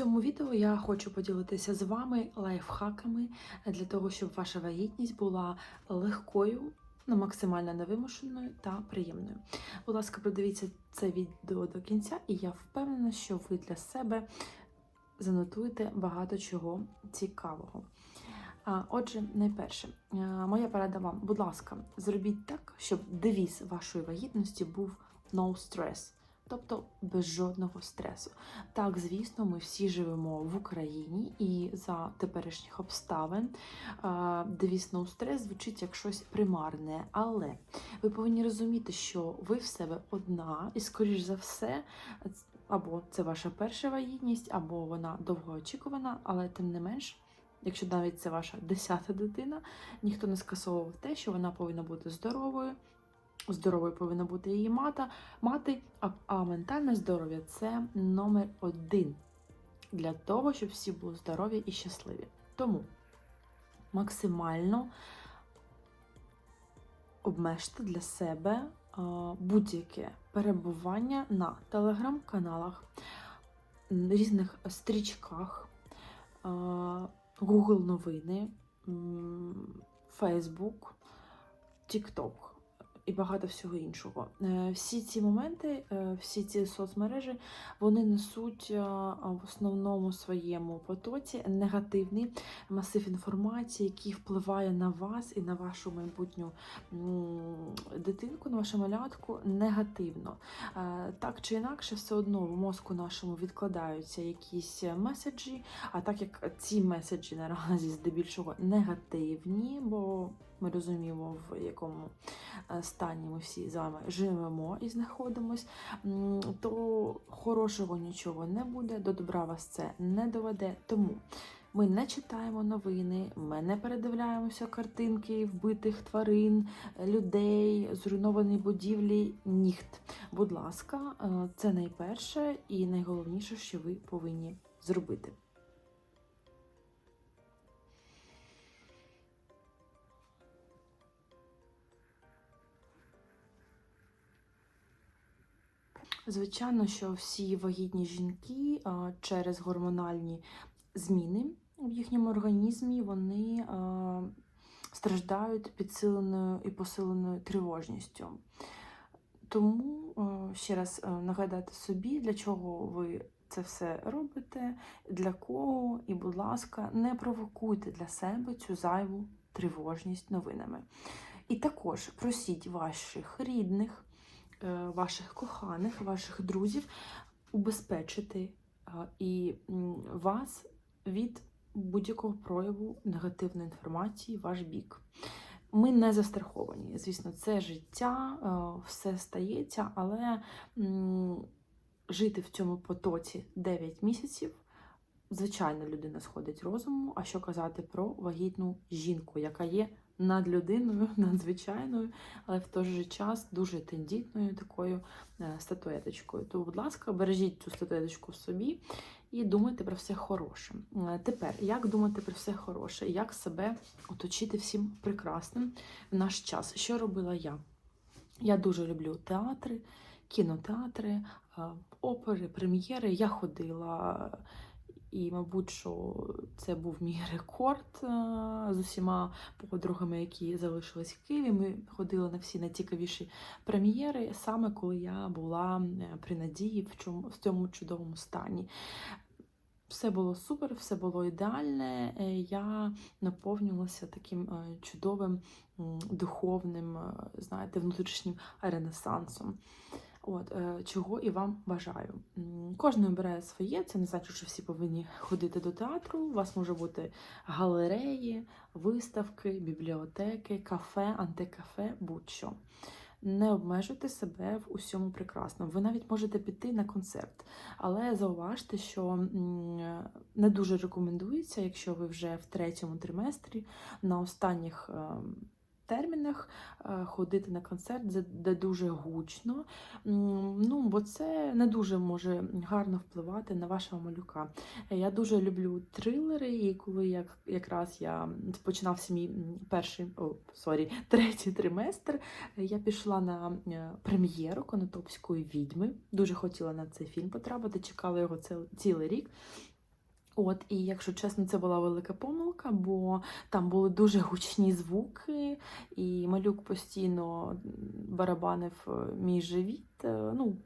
цьому відео я хочу поділитися з вами лайфхаками для того, щоб ваша вагітність була легкою, ну, максимально невимушеною та приємною. Будь ласка, продивіться це відео до кінця, і я впевнена, що ви для себе занотуєте багато чого цікавого. Отже, найперше, е, моя порада вам, будь ласка, зробіть так, щоб девіз вашої вагітності був no stress. Тобто без жодного стресу. Так, звісно, ми всі живемо в Україні і за теперішніх обставин е, девіз стрес звучить як щось примарне. Але ви повинні розуміти, що ви в себе одна, і, скоріш за все, або це ваша перша вагітність, або вона довгоочікувана, але тим не менш. Якщо навіть це ваша десята дитина, ніхто не скасовував те, що вона повинна бути здоровою, здоровою повинна бути її мата, мати, а, а ментальне здоров'я це номер один для того, щоб всі були здорові і щасливі. Тому максимально обмежте для себе будь-яке перебування на телеграм-каналах, різних стрічках, Google новини, Facebook, TikTok і багато всього іншого. Е, Всі ці моменти, е, всі ці соцмережі, вони несуть е, в основному своєму потоці негативний масив інформації, який впливає на вас і на вашу майбутню дитинку, на вашу малятку негативно. Так чи інакше, все одно в мозку нашому відкладаються якісь меседжі, а так як ці меседжі наразі здебільшого негативні, бо ми розуміємо, в якому е, стані ми всі з вами живемо і знаходимось, то хорошого нічого не буде, до добра вас це не доведе. Тому ми не читаємо новини, ми не передивляємося картинки вбитих тварин, людей, зруйновані будівлі, ніхт. Будь ласка, е, це найперше і найголовніше, що ви повинні зробити. Звичайно, що всі вагітні жінки через гормональні зміни в їхньому організмі вони страждають підсиленою і посиленою тривожністю. Тому ще раз нагадайте собі, для чого ви це все робите, для кого, і, будь ласка, не провокуйте для себе цю зайву тривожність новинами. І також просіть ваших рідних ваших коханих, ваших друзів убезпечити е, і вас від будь-якого прояву негативної інформації ваш бік. Ми не застраховані. Звісно, це життя, е, все стається, але жити в цьому потоці 9 місяців. Звичайно, людина сходить розуму, а що казати про вагітну жінку, яка є над людиною, надзвичайною, але в той же час дуже тендітною такою е, статуеточкою. То, будь ласка, бережіть цю статуеточку в собі і думайте про все хороше. Е, Тепер, як думати про все хороше, як себе оточити всім прекрасним в наш час? Що робила я? Я дуже люблю театри, кінотеатри, е, опери, прем'єри. Я ходила. І, мабуть, що це був мій рекорд е, з усіма подругами, які залишились в Києві. Ми ходили на всі найцікавіші прем'єри, саме коли я була при надії в чому в цьому чудовому стані. Все було супер, все було ідеальне. Е, Я наповнювалася таким е, чудовим духовним, знаєте, внутрішнім ренесансом. От, е, чого і вам бажаю. Кожен обирає своє, це не значить, що всі повинні ходити до театру. У вас може бути галереї, виставки, бібліотеки, кафе, антикафе, будь-що. Не обмежуйте себе в усьому прекрасному. Ви навіть можете піти на концерт, але зауважте, що не дуже рекомендується, якщо ви вже в третьому триместрі на останніх ем, термінах е, ходити на концерт, де- дуже гучно. Ну, бо це не дуже може гарно впливати на вашого малюка. Я дуже люблю трилери, і коли як, якраз я починався мій перший, о, сорі, третій триместр, я пішла на е, прем'єру Конотопської відьми. Дуже хотіла на цей фільм потрапити, чекала його цілий рік. От, і якщо чесно, це була велика помилка, бо там були дуже гучні звуки, і малюк постійно барабанив е, мій живіт. е, Ну,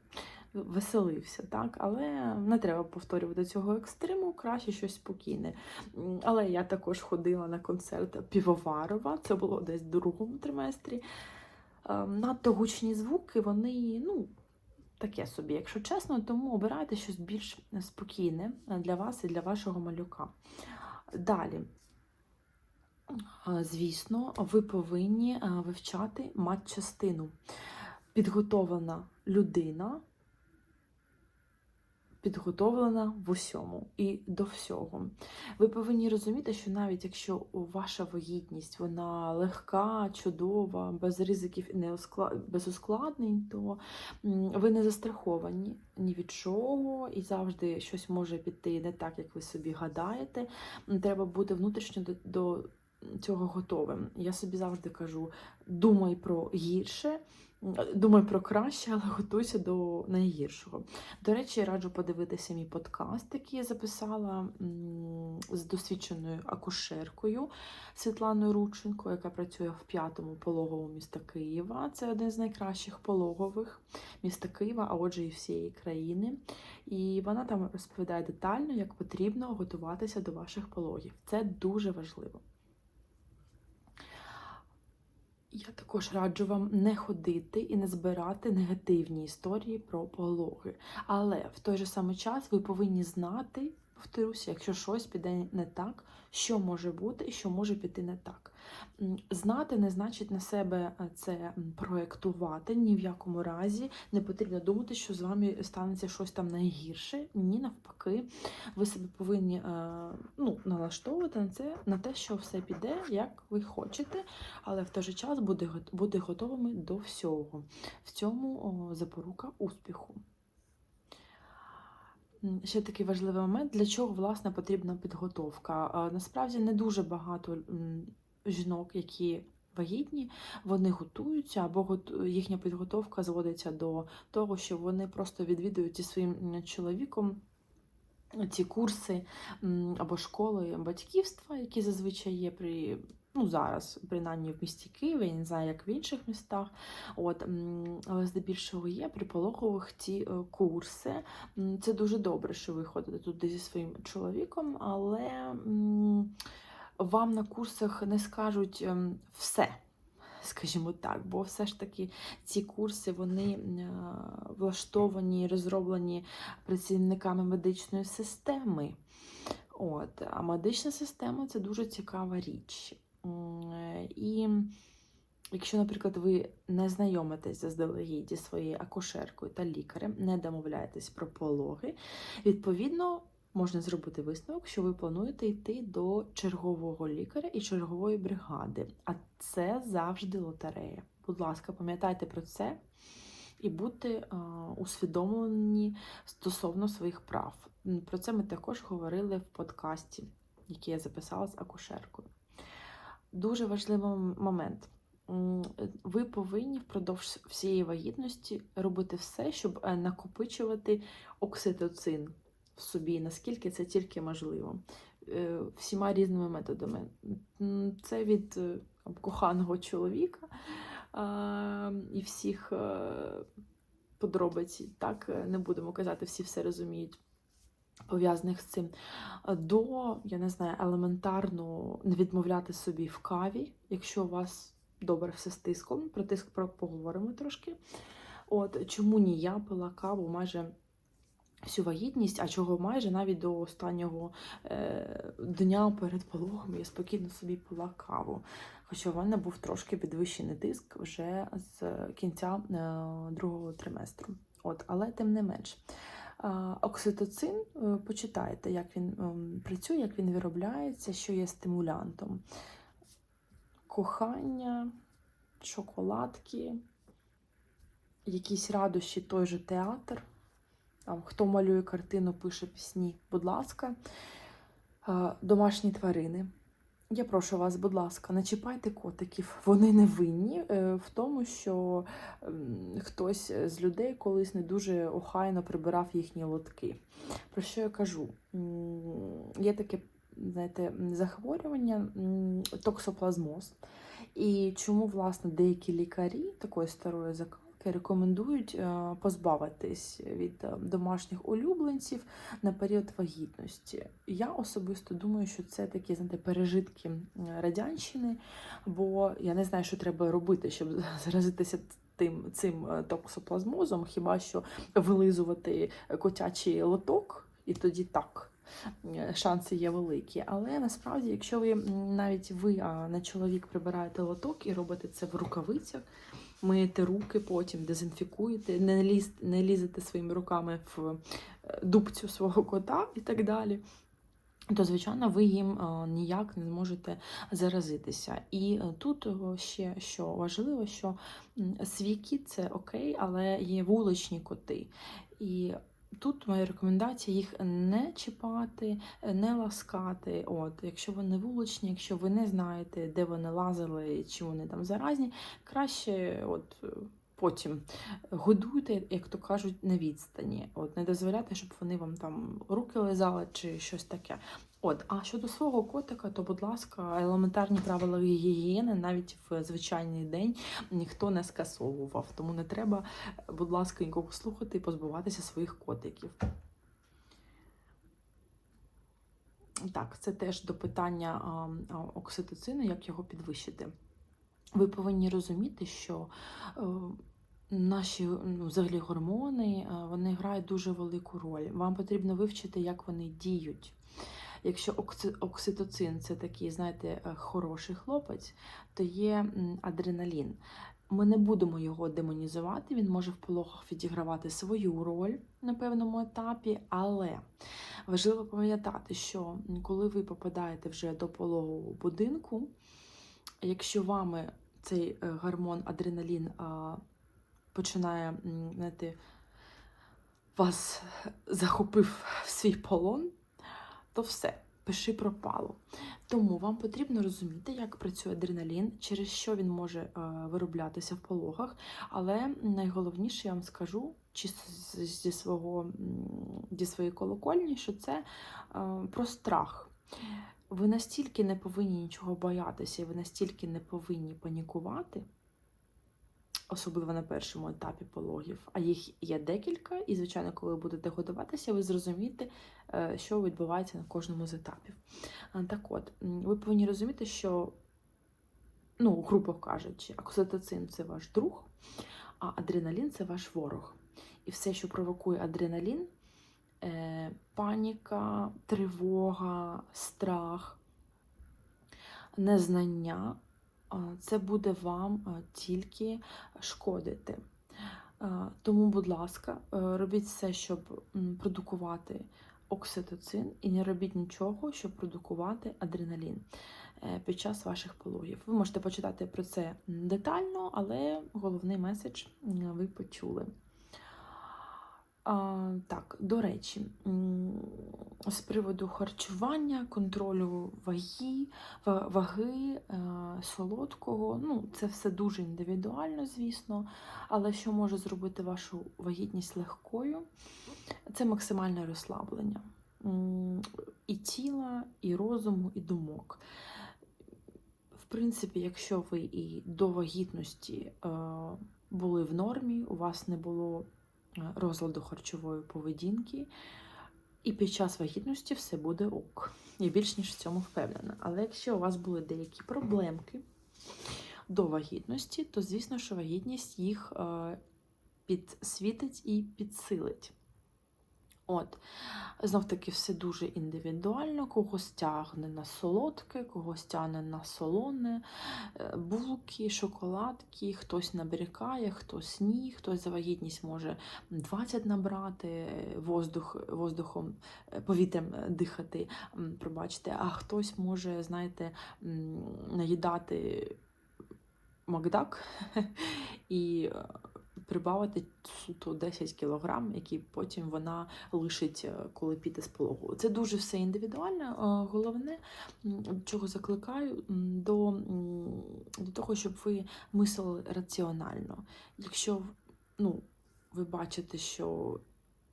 веселився, так, але не треба повторювати цього екстриму, краще щось спокійне. Але я також ходила на концерт Півоварова, це було десь в другому триместрі. Е, Надто гучні звуки, вони, ну, таке собі, якщо чесно, тому обирайте щось більш спокійне для вас і для вашого малюка. Далі. Звісно, ви повинні вивчати матчастину. Підготовлена людина підготовлена в усьому і до всього. Ви повинні розуміти, що навіть якщо ваша вагітність вона легка, чудова, без ризиків і без ускладнень, то ви не застраховані ні від чого, і завжди щось може піти не так, як ви собі гадаєте. Треба бути внутрішньо до, до цього готовим. Я собі завжди кажу: думай про гірше. М, Думай про краще, але готуйся до найгіршого. До речі, раджу подивитися мій подкаст, який я записала з досвідченою акушеркою Світланою Рученко, яка працює в п'ятому пологовому міста Києва. Це один з найкращих пологових міста Києва, а отже, і всієї країни. І вона там розповідає детально, як потрібно готуватися до ваших пологів. Це дуже важливо. Я також раджу вам не ходити і не збирати негативні історії про пологи. Але в той же самий час ви повинні знати, повторюся, якщо щось піде не так, що може бути і що може піти не так. Знати не значить на себе е, це проєктувати ні в якому разі. Не потрібно думати, що з вами станеться щось там найгірше. Ні, навпаки, ви себе повинні е, ну, налаштовувати на це, на те, що все піде, як ви хочете, але в той же час бути, готовими до всього. В цьому запорука успіху. Ще такий важливий момент, для чого власне потрібна підготовка. Насправді не дуже багато жінок, які вагітні, вони готуються або їхня підготовка зводиться до того, що вони просто відвідують зі своїм чоловіком ці курси або школи батьківства, які зазвичай є при. Ну, зараз, принаймні в місті Києві, я не знаю, як в інших містах. От, але здебільшого є при пологових ці е, курси. Це дуже добре, що ви ходите туди зі своїм чоловіком, але вам на курсах не скажуть ем, все, скажімо так, бо все ж таки ці курси вони е, влаштовані, розроблені працівниками медичної системи. От, а медична система це дуже цікава річ. Е, І якщо, наприклад, ви не знайомитесь заздалегідь зі своєю акушеркою та лікарем, не домовляєтесь про пологи, відповідно. Можна зробити висновок, що ви плануєте йти до чергового лікаря і чергової бригади. А це завжди лотерея. Будь ласка, пам'ятайте про це і будьте е, усвідомлені стосовно своїх прав. Про це ми також говорили в подкасті, який я записала з акушеркою. Дуже важливий момент. Ви повинні впродовж всієї вагітності робити все, щоб е, накопичувати окситоцин в собі, наскільки це тільки можливо. Е, Всіма різними методами. Це від е, коханого чоловіка і всіх подробиць. Так, не будемо казати, всі все розуміють. Пов'язаних з цим до, я не знаю, елементарно не відмовляти собі в каві, якщо у вас добре все з тиском. Про тиск про- поговоримо трошки. От чому ні я пила каву майже всю вагітність, а чого майже навіть до останнього е, дня перед пологом я спокійно собі пила каву. Хоча в мене був трошки підвищений тиск вже з кінця е, другого триместру. От, але тим не менш. Окситоцин, е, почитайте, як він ем, працює, як він виробляється, що є стимулянтом. Кохання, шоколадки, якісь радощі, той же театр. Там, хто малює картину, пише пісні, будь ласка, Е, домашні тварини. Я прошу вас, будь ласка, не чіпайте котиків. Вони не винні е, в тому, що хтось з людей колись не дуже охайно прибирав їхні лотки. Про що я кажу? Є таке, знаєте, захворювання токсоплазмоз. І чому, власне, деякі лікарі такої старої закалки рекомендують е, позбавитись від е, домашніх улюбленців на період вагітності. Я особисто думаю, що це такі знаєте, пережитки радянщини, бо я не знаю, що треба робити, щоб заразитися тим цим е, токсоплазмозом, хіба що вилизувати котячий лоток, і тоді так. Шанси є великі, але насправді, якщо ви навіть ви, а не чоловік, прибираєте лоток і робите це в рукавицях, миєте руки, потім дезінфікуєте, не, ліз, не лізете своїми руками в е, дубцю свого кота і так далі. То, звичайно, ви їм е, ніяк не зможете заразитися. І е, тут ще що важливо, що свій кіт це окей, але є вуличні коти. І тут моя рекомендація їх не чіпати, не ласкати. От, якщо вони вуличні, якщо ви не знаєте, де вони лазили, чи вони там заразні, краще от. Е, Потім годуйте, як то кажуть, на відстані. От не дозволяйте, щоб вони вам там руки лизали чи щось таке. От, а щодо свого котика, то, будь ласка, елементарні правила гігієни навіть в звичайний день ніхто не скасовував. Тому не треба, будь ласка, нікого слухати і позбуватися своїх котиків. Так, це теж до питання окситоцину, як його підвищити. Ви повинні розуміти, що е, наші ну, взагалі гормони е, вони грають дуже велику роль. Вам потрібно вивчити, як вони діють. Якщо окситоцин це такий, знаєте, е, хороший хлопець, то є адреналін. Ми не будемо його демонізувати, він може в пологах відігравати свою роль на певному етапі, але важливо пам'ятати, що коли ви попадаєте вже до пологового будинку, якщо вами цей е, гормон адреналін починає знаєте, вас захопив в свій полон, то все, пиши пропало. Тому вам потрібно розуміти, як працює адреналін, через що він може е, вироблятися в пологах. Але найголовніше я вам скажу чисто зі свого зі своєї колокольні, що це е, про страх. Ви настільки не повинні нічого боятися, і ви настільки не повинні панікувати, особливо на першому етапі пологів, а їх є декілька, і, звичайно, коли ви будете готуватися, ви зрозумієте, е, що відбувається на кожному з етапів. Так от, ви повинні розуміти, що, ну, грубо кажучи, окситоцин це ваш друг, а адреналін це ваш ворог. І все, що провокує адреналін, паніка, тривога, страх, незнання, це буде вам тільки шкодити. Тому, будь ласка, е, робіть все, щоб продукувати окситоцин, і не робіть нічого, щоб продукувати адреналін е, під час ваших пологів. Ви можете почитати про це детально, але головний меседж ви почули. А, так, до речі, з приводу харчування, контролю ваги, ваги, е, солодкого, ну, це все дуже індивідуально, звісно. Але що може зробити вашу вагітність легкою? Це максимальне розслаблення і тіла, і розуму, і думок. В принципі, якщо ви і до вагітності е, були в нормі, у вас не було розладу харчової поведінки, і під час вагітності все буде ок. Я більш ніж в цьому впевнена. Але якщо у вас були деякі проблемки до вагітності, то звісно, що вагітність їх е, підсвітить і підсилить. От, знов таки, все дуже індивідуально, когось тягне на солодке, когось тягне на солоне, е, булки, шоколадки, хтось набрікає, хтось ні, хтось за вагітність може 20 набрати, е, воздух, воздухом, е, повітрям дихати, пробачте, а хтось може, знаєте, наїдати Макдак і прибавити суто 10 кілограм, які потім вона лишить, е, коли піде з пологу. Це дуже все індивідуально. Е, Головне, чого закликаю, до, до того, щоб ви мислили раціонально. Якщо ну, ви бачите, що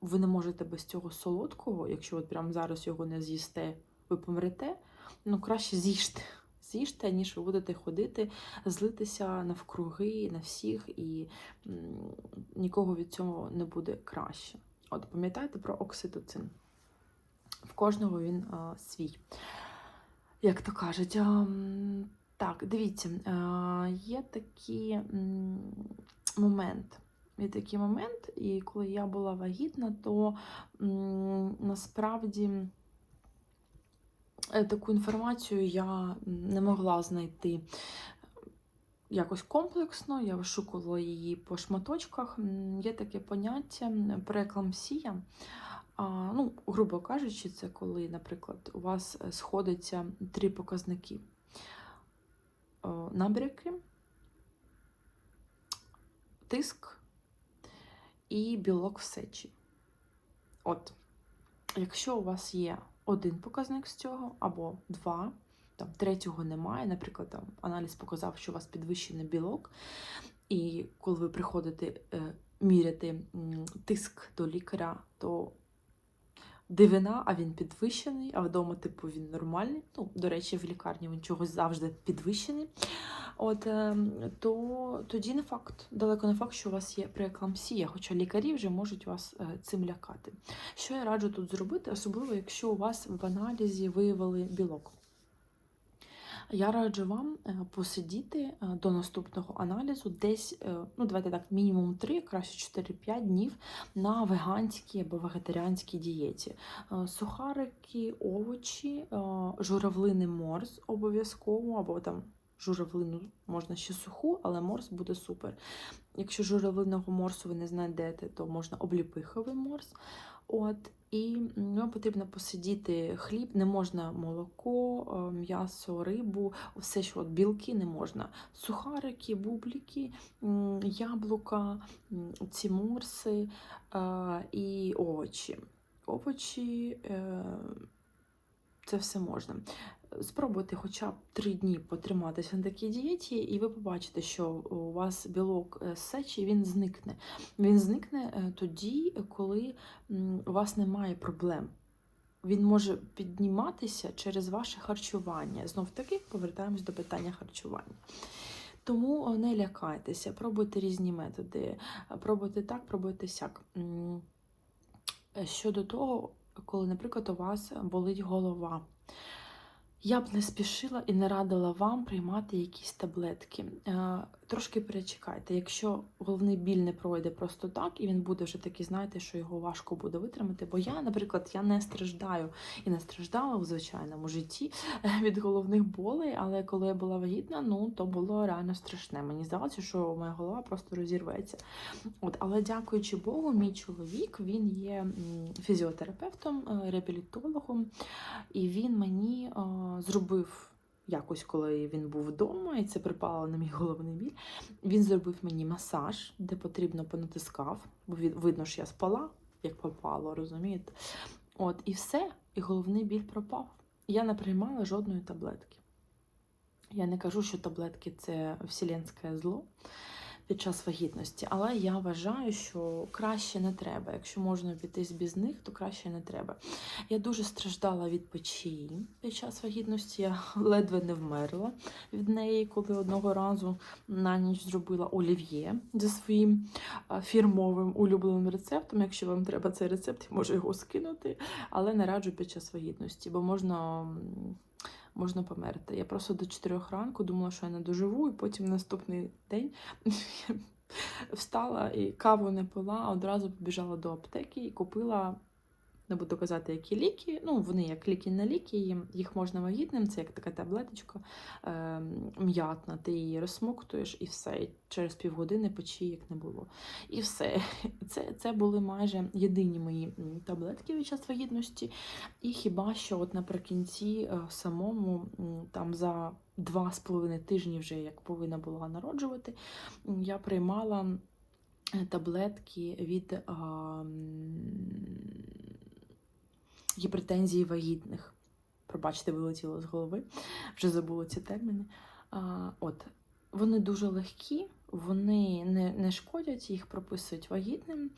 ви не можете без цього солодкого, якщо от прямо зараз його не з'їсте, ви помрете, ну краще з'їжте. З'їжте, ніж ви будете ходити, злитися навкруги на всіх, і нікого від цього не буде краще. От пам'ятайте про окситоцин. В кожного він а, свій. Як то кажуть, а, так, дивіться, а, є такий момент. Є такий момент, і коли я була вагітна, то м, насправді таку інформацію я не могла знайти якось комплексно, я вишукувала її по шматочках. Є таке поняття. А, ну, грубо кажучи, це коли, наприклад, у вас е, сходяться три показники: Е, набряки, тиск і білок в сечі. От, якщо у вас є один показник з цього, або два, там третього немає, наприклад, там аналіз показав, що у вас підвищений білок, і коли ви приходите е, міряти тиск до лікаря, то дивина, а він підвищений, а вдома, типу, він нормальний. Ну, до речі, в лікарні він чогось завжди підвищений. От е, то тоді не факт, далеко не факт, що у вас є прееклампсія, хоча лікарі вже можуть вас е, цим лякати. Що я раджу тут зробити, особливо якщо у вас в аналізі виявили білок. Я раджу вам е, посидіти е, до наступного аналізу десь, е, ну давайте так, мінімум 3, краще 4-5 днів на веганській або вегетаріанській дієті. Сухарики, овочі, журавлини морс обов'язково, або там журавлину можна ще суху, але морс буде супер. Якщо журавлиного морсу ви не знайдете, то можна обліпиховий морс. От, і ну, потрібно посидіти хліб, не можна молоко, е, м'ясо, рибу, все, що от білки не можна. Сухарики, бубліки, яблука, ці морси е, і овочі. Овочі е, це все можна. Спробуйте хоча б три дні потриматися на такій дієті, і ви побачите, що у вас білок е, з сечі він зникне. Він зникне е, тоді, коли у вас немає проблем. Він може підніматися через ваше харчування. Знов таки повертаємось до питання харчування. Тому е, не лякайтеся, пробуйте різні методи, е, пробуйте так, пробуйте сяк. Е, Щодо того, коли, наприклад, у вас болить голова. Я б не спішила і не радила вам приймати якісь таблетки. Е, Трошки перечекайте. Якщо головний біль не пройде просто так, і він буде вже такий, знаєте, що його важко буде витримати. Бо я, наприклад, я не страждаю і не страждала в звичайному житті від головних болей, але коли я була вагітна, ну то було реально страшне. Мені здалося, що моя голова просто розірветься. От, але дякуючи Богу, мій чоловік він є фізіотерапевтом, е, реабілітологом, і він мені е, зробив. Якось, коли він був вдома, і це припало на мій головний біль. Він зробив мені масаж, де потрібно понатискав, бо видно, що я спала, як попало, розумієте? От, і все, і головний біль пропав. Я не приймала жодної таблетки. Я не кажу, що таблетки це вселенське зло під час вагітності, але я вважаю, що краще не треба. Якщо можна обійтись без них, то краще не треба. Я дуже страждала від печії під час вагітності. Я ледве не вмерла від неї, коли одного разу на ніч зробила олів'є за своїм фірмовим улюбленим рецептом. Якщо вам треба цей рецепт, я можу його скинути, але не раджу під час вагітності, бо можна. Можна померти. Я просто до 4 ранку думала, що я не доживу, і потім наступний день я встала і каву не пила, а одразу побіжала до аптеки і купила, не буду казати, які ліки. Ну, вони як ліки на ліки, їх можна вагітним, це як така таблеточка е, м'ятна. Ти її розсмоктуєш і все. І через півгодини печі як не було. І все. Це, це були майже єдині мої таблетки від час вагітності. І хіба що от наприкінці е, самому, там за два з половиною тижні, вже як повинна була народжувати, я приймала е, таблетки від а, м, гіпертензії вагітних. Пробачте, вилетіло з голови, вже забула ці терміни. А, от, вони дуже легкі, вони не, не шкодять, їх прописують вагітним.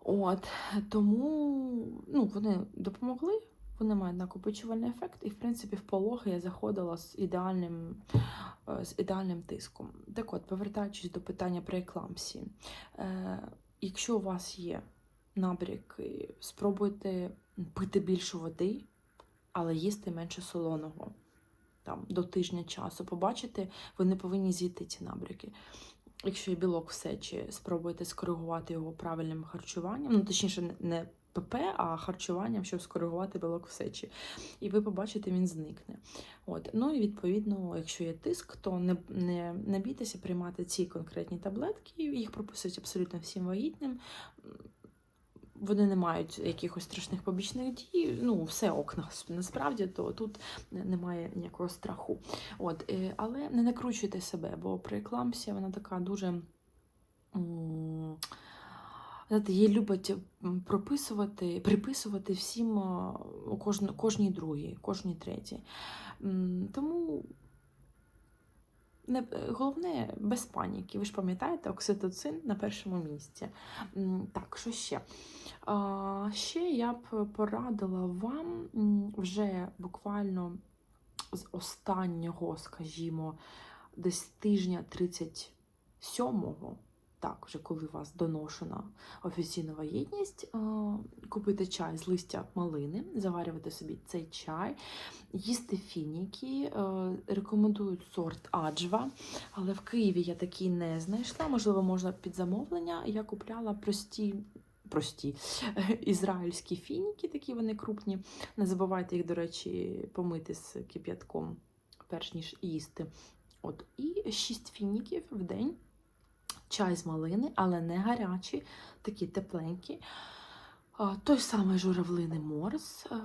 От, тому ну, вони допомогли, вони мають накопичувальний ефект, і, в принципі, в пологи я заходила з ідеальним, е, з ідеальним тиском. Так от, повертаючись до питання про еклампсії, е, якщо у вас є набряки, спробуйте пити більше води, але їсти менше солоного. Там, до тижня часу побачите, ви не повинні з'їти ці набряки. Якщо є білок в сечі, спробуйте скоригувати його правильним харчуванням. Ну, точніше, не- ПП, а харчуванням, щоб скоригувати білок в сечі. І ви побачите, він зникне. От. Ну і відповідно, якщо є тиск, то не, не, не бійтеся приймати ці конкретні таблетки. Їх прописують абсолютно всім вагітним. Вони не мають якихось страшних побічних дій. Ну, все ок нас- насправді, то тут немає ніякого страху. От, е, але не накручуйте себе, бо прееклампсія вона така дуже. Знаєте, її любить прописувати, приписувати всім кожній другій, кожній третій. Тому не, головне без паніки. Ви ж пам'ятаєте, окситоцин на першому місці. Так, що ще? Ще я б порадила вам вже буквально з останнього, скажімо, десь тижня 37-го, так, вже коли у вас доношена офіційна вагітність, купити чай з листя малини, заварювати собі цей чай, їсти фініки, е, рекомендують сорт аджва, але в Києві я такий не знайшла. Можливо, можна під замовлення. Я купляла прості. Прості ізраїльські фініки, такі вони крупні. Не забувайте їх, до речі, помити з кип'ятком, перш ніж їсти. От, і 6 фініків в день. Чай з малини, але не гарячі, такі тепленькі. Той самий журавлиний морс. Е,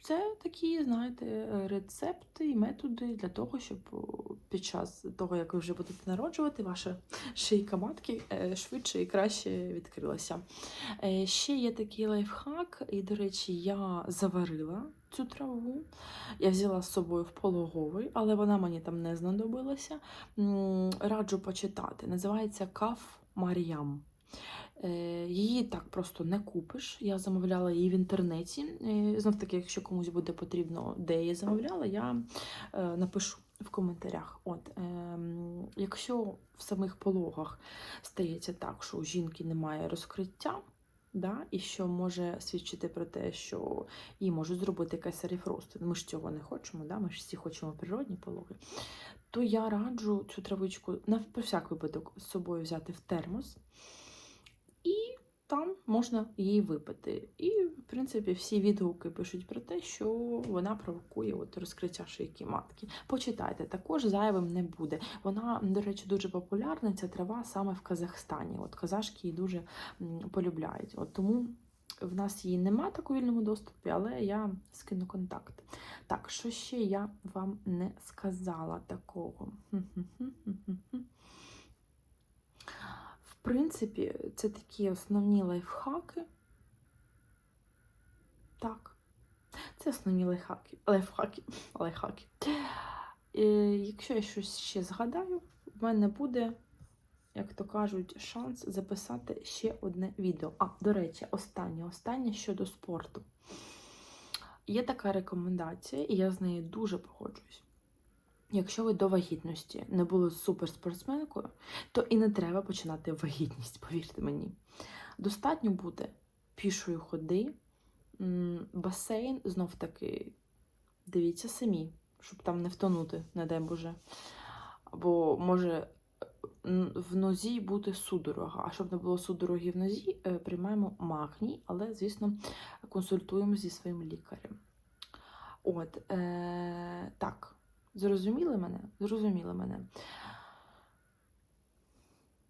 Це такі, знаєте, рецепти і методи для того, щоб під час того, як ви вже будете народжувати, ваша шийка матки е, швидше і краще відкрилася. Е, Ще є такий лайфхак, і, до речі, я заварила цю траву. Я взяла з собою в пологовий, але вона мені там не знадобилася. Раджу почитати. Називається Каф Маріям. Е, Її так просто не купиш. Я замовляла її в інтернеті. Знов таки, якщо комусь буде потрібно, де я її замовляла, я е, напишу в коментарях. От, ем, якщо в самих пологах стається так, що у жінки немає розкриття, да, і що може свідчити про те, що їй можуть зробити кесарів розтин. Ми ж цього не хочемо, да? ми ж всі хочемо природні пологи. То я раджу цю травичку на всяк випадок з собою взяти в термос, там можна її випити. І, в принципі, всі відгуки пишуть про те, що вона провокує от розкриття шийки матки. Почитайте, також зайвим не буде. Вона, до речі, дуже популярна, ця трава саме в Казахстані. От казашки її дуже полюбляють. От тому в нас її нема так у вільному доступі, але я скину контакт. Так, що ще я вам не сказала такого? Принципі, це такі основні лайфхаки. Так, це основні лайфхаки. Лайфхаки. лайфхаки. Е, якщо я щось ще згадаю, в мене буде, як то кажуть, шанс записати ще одне відео. А, до речі, останнє, останнє щодо спорту. Є така рекомендація, і я з нею дуже погоджуюсь. Якщо ви до вагітності не були суперспортсменкою, то і не треба починати вагітність, повірте мені. Достатньо буде пішої ходи, басейн, знов таки, дивіться самі, щоб там не втонути, не дай Боже. Бо може в нозі бути судорога. А щоб не було судороги в нозі, е, приймаємо магній, але, звісно, консультуємо зі своїм лікарем. От, е, так. Зрозуміли мене? Зрозуміли мене.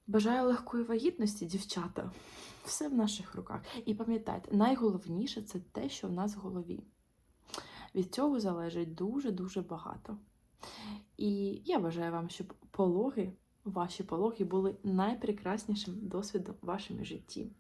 Бажаю легкої вагітності, дівчата. Все в наших руках. І пам'ятайте, найголовніше це те, що в нас в голові. Від цього залежить дуже-дуже багато. І я бажаю вам, щоб пологи ваші пологи були найпрекраснішим досвідом в вашому житті.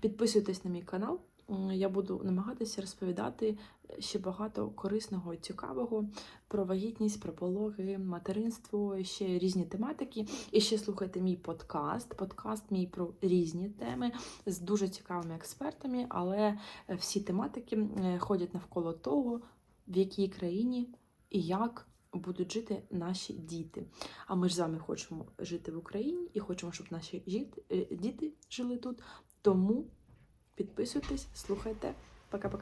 Підписуйтесь на мій канал. М, Я буду намагатися розповідати ще багато корисного і цікавого про вагітність, про пологи, материнство, ще різні тематики. І ще слухайте мій подкаст. Подкаст мій про різні теми з дуже цікавими експертами, але е, всі тематики е, ходять навколо того, в якій країні і як будуть жити наші діти. А ми ж з вами хочемо жити в Україні і хочемо, щоб наші е, діти жили тут. Тому підписуйтесь, слухайте. Пока-пока.